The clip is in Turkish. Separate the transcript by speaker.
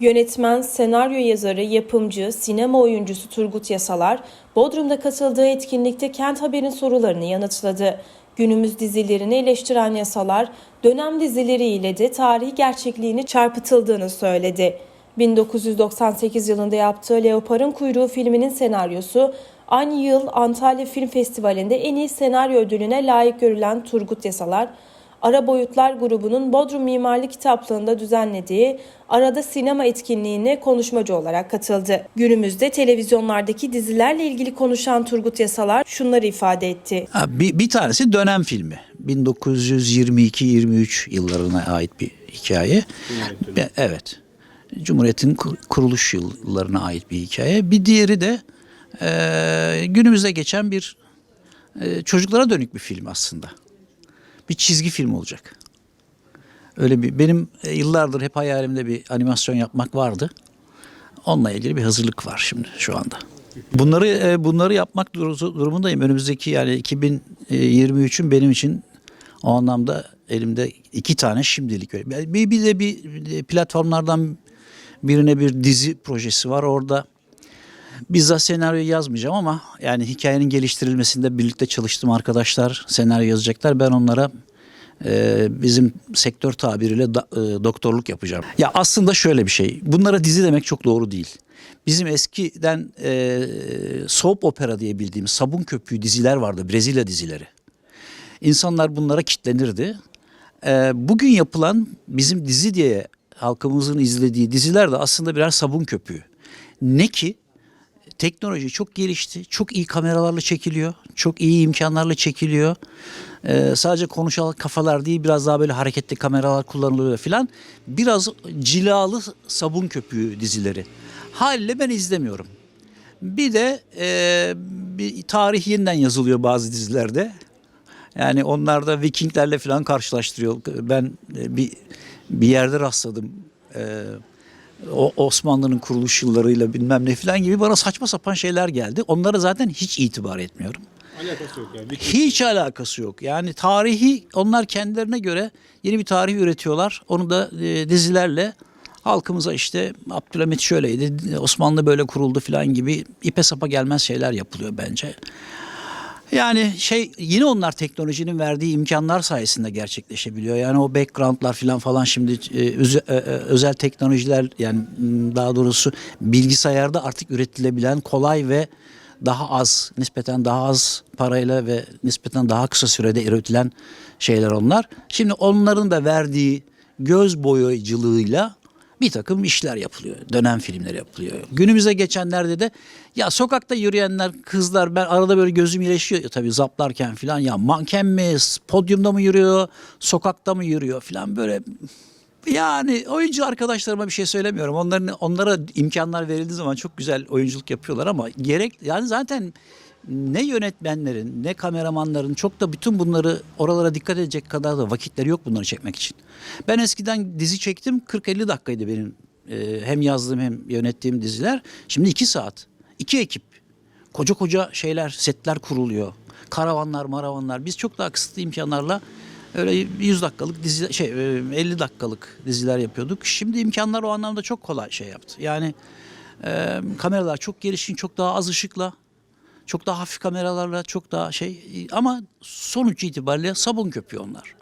Speaker 1: Yönetmen, senaryo yazarı, yapımcı, sinema oyuncusu Turgut Yasalar, Bodrum'da katıldığı etkinlikte Kent Haber'in sorularını yanıtladı. Günümüz dizilerini eleştiren Yasalar, dönem dizileriyle de tarihi gerçekliğini çarpıtıldığını söyledi. 1998 yılında yaptığı Leopar'ın Kuyruğu filminin senaryosu, aynı yıl Antalya Film Festivali'nde en iyi senaryo ödülüne layık görülen Turgut Yasalar, Ara Boyutlar grubunun Bodrum Mimarlık Kitaplığı'nda düzenlediği Arada Sinema etkinliğine konuşmacı olarak katıldı. Günümüzde televizyonlardaki dizilerle ilgili konuşan Turgut Yasalar şunları ifade etti.
Speaker 2: Bir, bir tanesi dönem filmi. 1922-23 yıllarına ait bir hikaye. Evet. Cumhuriyet'in kur- kuruluş yıllarına ait bir hikaye. Bir diğeri de e, günümüzde geçen bir e, çocuklara dönük bir film aslında. Bir çizgi film olacak. Öyle bir benim e, yıllardır hep hayalimde bir animasyon yapmak vardı. Onunla ilgili bir hazırlık var şimdi şu anda. Bunları e, bunları yapmak dur- durumundayım. Önümüzdeki yani 2023'ün benim için o anlamda elimde iki tane şimdilik öyle. Bir, bir de bir platformlardan birine bir dizi projesi var. Orada bizzat senaryo yazmayacağım ama yani hikayenin geliştirilmesinde birlikte çalıştığım arkadaşlar senaryo yazacaklar. Ben onlara e, bizim sektör tabiriyle da- e, doktorluk yapacağım. Ya aslında şöyle bir şey. Bunlara dizi demek çok doğru değil. Bizim eskiden e, soap opera diye bildiğimiz sabun köpüğü diziler vardı. Brezilya dizileri. İnsanlar bunlara kitlenirdi. Ee, bugün yapılan bizim dizi diye halkımızın izlediği diziler de aslında birer sabun köpüğü. Ne ki teknoloji çok gelişti. Çok iyi kameralarla çekiliyor. Çok iyi imkanlarla çekiliyor. Ee, sadece konuşan kafalar değil biraz daha böyle hareketli kameralar kullanılıyor filan. Biraz cilalı sabun köpüğü dizileri. Haliyle ben izlemiyorum. Bir de e, bir tarih yeniden yazılıyor bazı dizilerde. Yani onlar da Vikinglerle falan karşılaştırıyor. Ben e, bir bir yerde rastladım. Ee, o Osmanlı'nın kuruluş yıllarıyla bilmem ne falan gibi bana saçma sapan şeyler geldi. Onlara zaten hiç itibar etmiyorum.
Speaker 3: Alakası yok yani.
Speaker 2: Hiç alakası yok. Yani tarihi onlar kendilerine göre yeni bir tarih üretiyorlar. Onu da e, dizilerle halkımıza işte Abdülhamit şöyleydi, Osmanlı böyle kuruldu falan gibi ipe sapa gelmez şeyler yapılıyor bence. Yani şey yine onlar teknolojinin verdiği imkanlar sayesinde gerçekleşebiliyor. Yani o backgroundlar falan falan şimdi e, öze- e, e, özel teknolojiler yani daha doğrusu bilgisayarda artık üretilebilen kolay ve daha az nispeten daha az parayla ve nispeten daha kısa sürede üretilen şeyler onlar. Şimdi onların da verdiği göz boyayıcılığıyla bir takım işler yapılıyor. Dönem filmleri yapılıyor. Günümüze geçenlerde de ya sokakta yürüyenler kızlar ben arada böyle gözüm iyileşiyor ya tabii zaplarken falan ya manken mi podyumda mı yürüyor sokakta mı yürüyor falan böyle yani oyuncu arkadaşlarıma bir şey söylemiyorum. Onların onlara imkanlar verildiği zaman çok güzel oyunculuk yapıyorlar ama gerek yani zaten ne yönetmenlerin ne kameramanların çok da bütün bunları oralara dikkat edecek kadar da vakitleri yok bunları çekmek için. Ben eskiden dizi çektim 40-50 dakikaydı benim e, hem yazdığım hem yönettiğim diziler. Şimdi 2 saat. 2 ekip. Koca koca şeyler, setler kuruluyor. Karavanlar, maravanlar. Biz çok daha kısıtlı imkanlarla öyle 100 dakikalık dizi şey e, 50 dakikalık diziler yapıyorduk. Şimdi imkanlar o anlamda çok kolay şey yaptı. Yani e, kameralar çok gelişkin, çok daha az ışıkla, çok daha hafif kameralarla, çok daha şey ama sonuç itibariyle sabun köpüğü onlar.